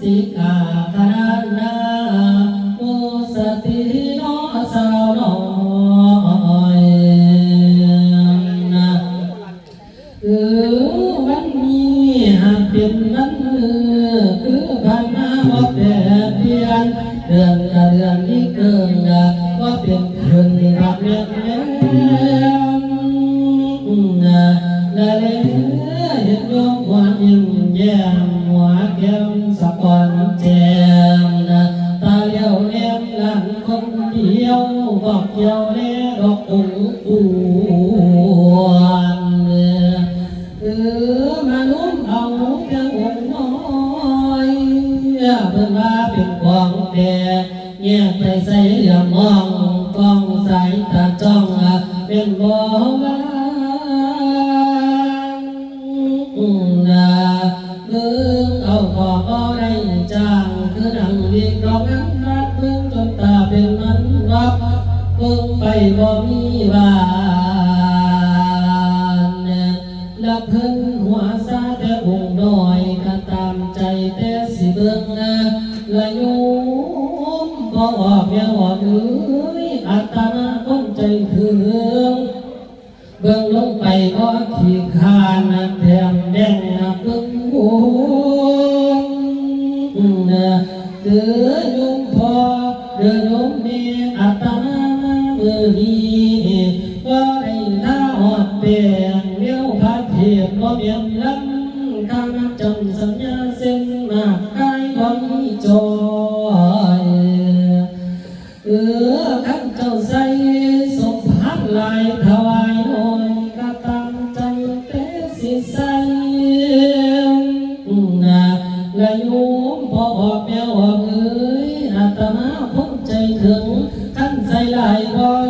สิกาคานาโมสติโนสาวน้อยเออวันนี้หากเป็นวันเออคือผ่านมาว่าเปลี่ยนเดือนเดือนนี้เกินว่าเป็นคืนรับเลี้ยงและเลยเห็นโยมหวานยิ้มแย้มหัวแก้ม ออมานุ่มเอาเพียงองค์น้อยเพิ่นว่าเป็นของแดงแยกไปใส่เหลี่ยมมองกองสายตาจ้องเป็นบ่ว่านเบิ่งเอาขอบ่ได้จ้างคือดังวิกร้องอันรักเบิ่งจนตาเป็นมันวับเบิ่งไปบ่มีวานแอัตนาคนใจถึง เบื้องลงไปก็ขี้ขานแถมแดงนะเบิ่งโอ้นะเดือโยงพอเดือโยงเม่อาตนาเมื่อนี้ก็ได้ท้าหอดเปีย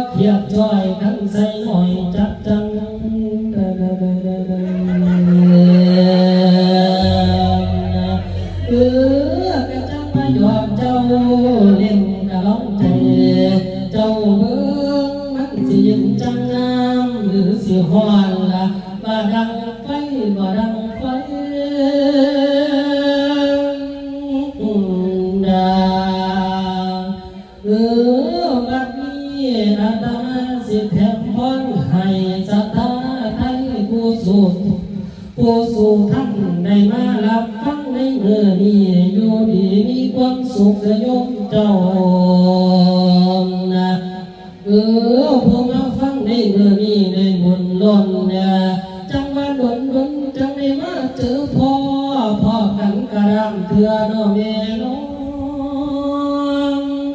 ายก็เขียบจ้อยขันใส่หน่อยจับจังเด้อเด้อเด้อเด้อเด้อเอาหยอกเจ้ามสิยิงจังงามหรือสิฮ้อนละบ่ดังไฟบ่ดังไฟดาเออบัดนี้อาตมาสิแถมพรให้สัทธาไทยผู้สุดผู้สู่ท่านได้มารับฟังในเมื่อนี้อยู่ดีมีความสุขสยมเจ้านะเออผู้มาฟังในเมื่อ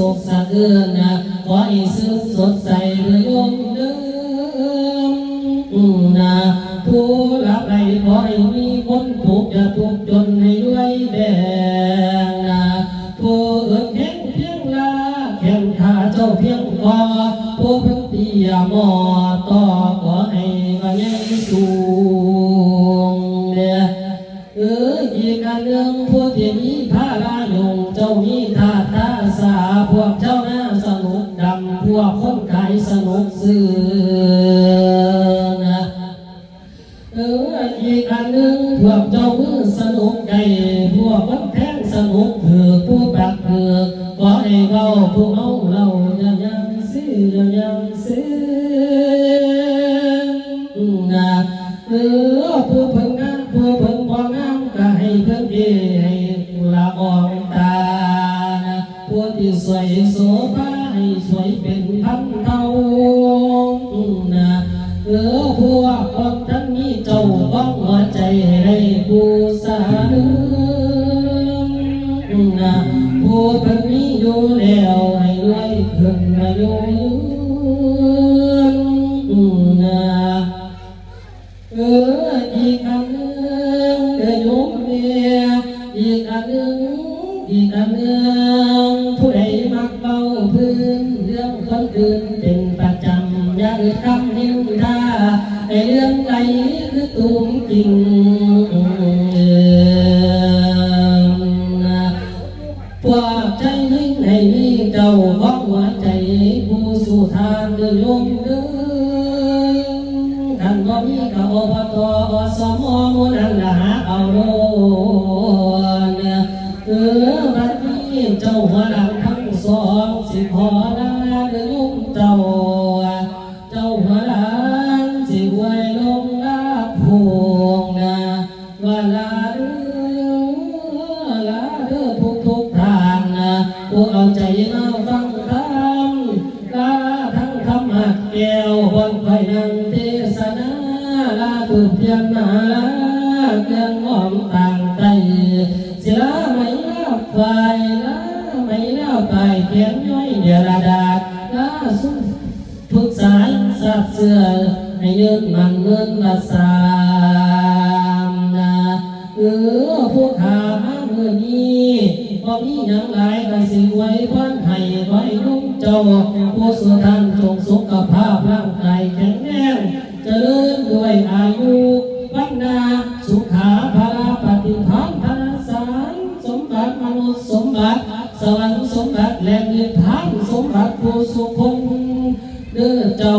ผู้ใดโศกสะเอื้อนนะขอให้ซื้อสดใสเด้อโยมเด้ออืมนะผู้รับใดขอให้มีคนถูกข์อย่าทุกจนให้ด้วยแดงนะผู้เอื้อเพียงเพียงลาแข่งขาเจ้าเพียงพอผู้พิ่งตียามอต่อขอให้มาแยังสูงเนี่ยเอออีกอันเรื่องพวกที่มีพาลา นุกใจพวกคนแทงสนุกถือผู้ปักเถือขอให้เราผู้เอาเราย่ายังซื้อย่ายังซื้อนะเออผู้เพิ่งงามผู้เพิ่งพองามก็ให้เพิ่งดีให้ละอองตานะผู้ที่สวยโสภาให้สวยเป็นพันเท่านะเออพวกคนทั้งนี้เจ้าบ้องหัวใจให้ได้ผู้ มีอยู่แล้วให้รวยขึ้นมาอยู่ยืนนะเอออีกอันหนึ่งเออโยมเมียอีกอัน มีก็อบตอสมหมูนันหาเอาโลนเออบัดนี้เจ้าหัวหลังทั้งสองสิพอลาเดินเจ้า เจ้าหัวหลังสิไว้ลงลาพวงนะว่าลาเด้อลาเด้อทุกทุกทางนะผู้เอาใจมาฟังธรรมลาทั้งคำหักแก้ววันไฟนัง ลาตุเพียนมาลาเครื่องหอมต่างไตศิลาไม่ลาไฟลาไม่ลาไปเขียนย่อยเดียระดาษลาสุทุกสายสับเสือให้ยืนมันเงินละสามนะเออพวกขามาเมื่อนี้บ่มีหยังหลายก็สิไว้พันให้ไว้นุ่มเจ้าผู้สุทันจงสุขภาพร่างกายแข็งแรง เจริญด้วยอายุวัฒนาสุขาภาราปฏิภาณธนสารสมบัติมนุษย์สมบัติสวรรค์สมบัติและนิพพางสมบัติผู้สุขคงเด้อเจ้า